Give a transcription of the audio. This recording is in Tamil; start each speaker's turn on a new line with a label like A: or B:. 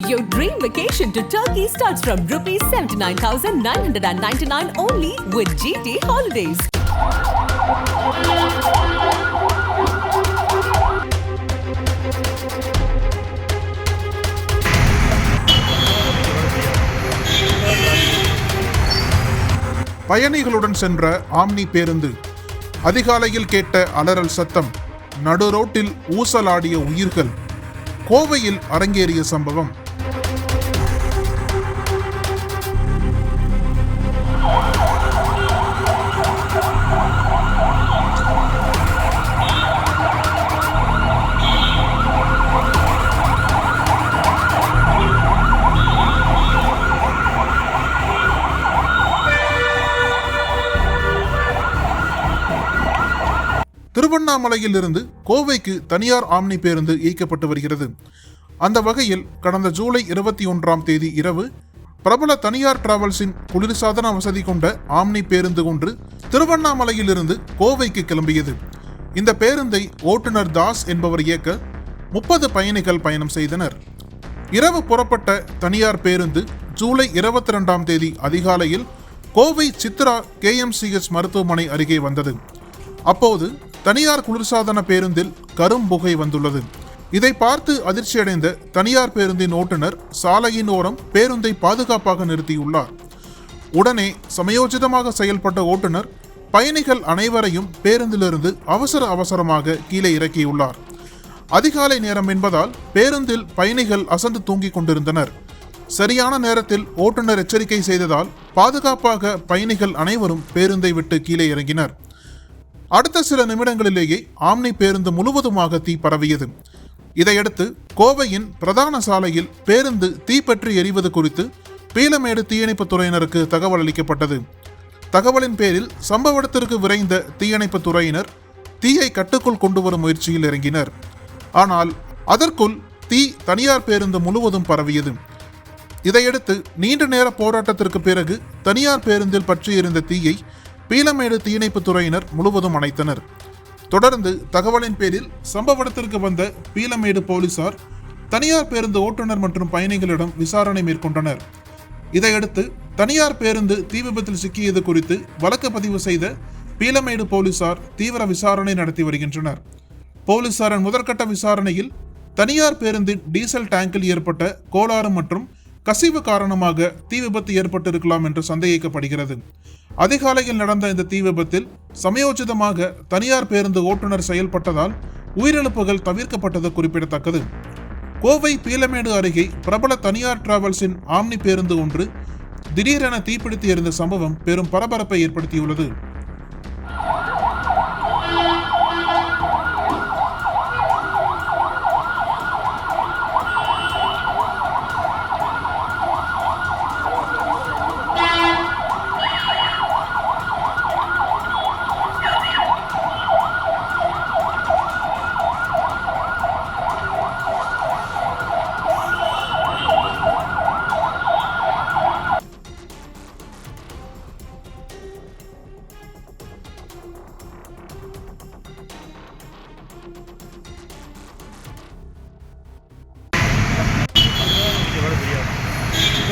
A: Your dream vacation to Turkey starts from rupees 79,999 only with GT Holidays.
B: பயணிகளுடன் சென்ற ஆம்னி பேருந்து அதிகாலையில் கேட்ட அலறல் சத்தம் நடுரோட்டில் ஊசலாடிய உயிர்கள் கோவையில் அரங்கேறிய சம்பவம் திருவண்ணாமலையில் இருந்து கோவைக்கு தனியார் ஆம்னி பேருந்து இயக்கப்பட்டு வருகிறது. அந்த வகையில் கடந்த ஜூலை இருபத்தி ஒன்றாம் தேதி இரவு பிரபல தனியார் டிராவல்ஸின் குளிர்சாதன வசதி கொண்ட ஆம்னி பேருந்து ஒன்று திருவண்ணாமலையில் இருந்து கோவைக்கு கிளம்பியது. இந்த பேருந்தை ஓட்டுநர் தாஸ் என்பவர் இயக்க முப்பது பயணிகள் பயணம் செய்தனர். இரவு புறப்பட்ட தனியார் பேருந்து ஜூலை இருபத்தி ரெண்டாம் தேதி அதிகாலையில் கோவை சித்ரா கேஎம்சிஎஸ் மருத்துவமனை அருகே வந்தது. அப்போது தனியார் குளிர்சாதன பேருந்தில் கரும்புகை வந்துள்ளது. இதை பார்த்து அதிர்ச்சியடைந்த தனியார் பேருந்தின் ஓட்டுநர் சாலையின் ஓரம் பேருந்தை பாதுகாப்பாக நிறுத்தியுள்ளார். உடனே சமயோஜிதமாக செயல்பட்ட ஓட்டுநர் பயணிகள் அனைவரையும் பேருந்திலிருந்து அவசர அவசரமாக கீழே இறக்கியுள்ளார். அதிகாலை நேரம் என்பதால் பேருந்தில் பயணிகள் அசந்து தூங்கிக் கொண்டிருந்தனர். சரியான நேரத்தில் ஓட்டுநர் எச்சரிக்கை செய்ததால் பாதுகாப்பாக பயணிகள் அனைவரும் பேருந்தை விட்டு கீழே இறங்கினர். அடுத்த சில நிமிடங்களிலேயே ஆம்னி பேருந்து முழுவதுமாக தீ பரவியது. இதையடுத்து கோவையின் பிரதான சாலையில் பேருந்து தீப்பற்றி எரிவது குறித்து பீலமேடு தீயணைப்பு துறையினருக்கு தகவல் அளிக்கப்பட்டது. தகவலின் பேரில் சம்பவ இடத்திற்கு விரைந்த தீயணைப்பு துறையினர் தீயை கட்டுக்குள் கொண்டு வரும் முயற்சியில் இறங்கினர். ஆனால் அதற்குள் தீ தனியார் பேருந்து முழுவதும் பரவியது. இதையடுத்து நீண்ட நேர போராட்டத்திற்கு பிறகு தனியார் பேருந்தில் பற்றியிருந்த தீயை பீலமேடு தீயணைப்பு துறையினர் முழுவதும் அணைத்தனர். தொடர்ந்து தகவலின் பேரில் சம்பவ இடத்திற்கு வந்த பீலமேடு போலீசார் தனியார் பேருந்து ஓட்டுநர் மற்றும் பயணிகளிடம் விசாரணை மேற்கொண்டனர். இதையடுத்து தனியார் பேருந்து தீ விபத்தில் சிக்கியது குறித்து வழக்கு பதிவு செய்த பீலமேடு போலீசார் தீவிர விசாரணை நடத்தி வருகின்றனர். போலீசாரின் முதற்கட்ட விசாரணையில் தனியார் பேருந்தின் டீசல் டேங்கில் ஏற்பட்ட கோளாறு மற்றும் கசிவு காரணமாக தீ விபத்து ஏற்பட்டிருக்கலாம் என்று சந்தேகிக்கப்படுகிறது. அதிகாலையில் நடந்த இந்த தீ விபத்தில் சமயோஜிதமாக தனியார் பேருந்து ஓட்டுநர் செயல்பட்டதால் உயிரிழப்புகள் தவிர்க்கப்பட்டது குறிப்பிடத்தக்கது. கோவை பீலமேடு அருகே பிரபல தனியார் டிராவல்ஸின் ஆம்னி பேருந்து ஒன்று திடீரென தீப்பிடித்து எறிந்த சம்பவம் பெரும் பரபரப்பை ஏற்படுத்தியுள்ளது.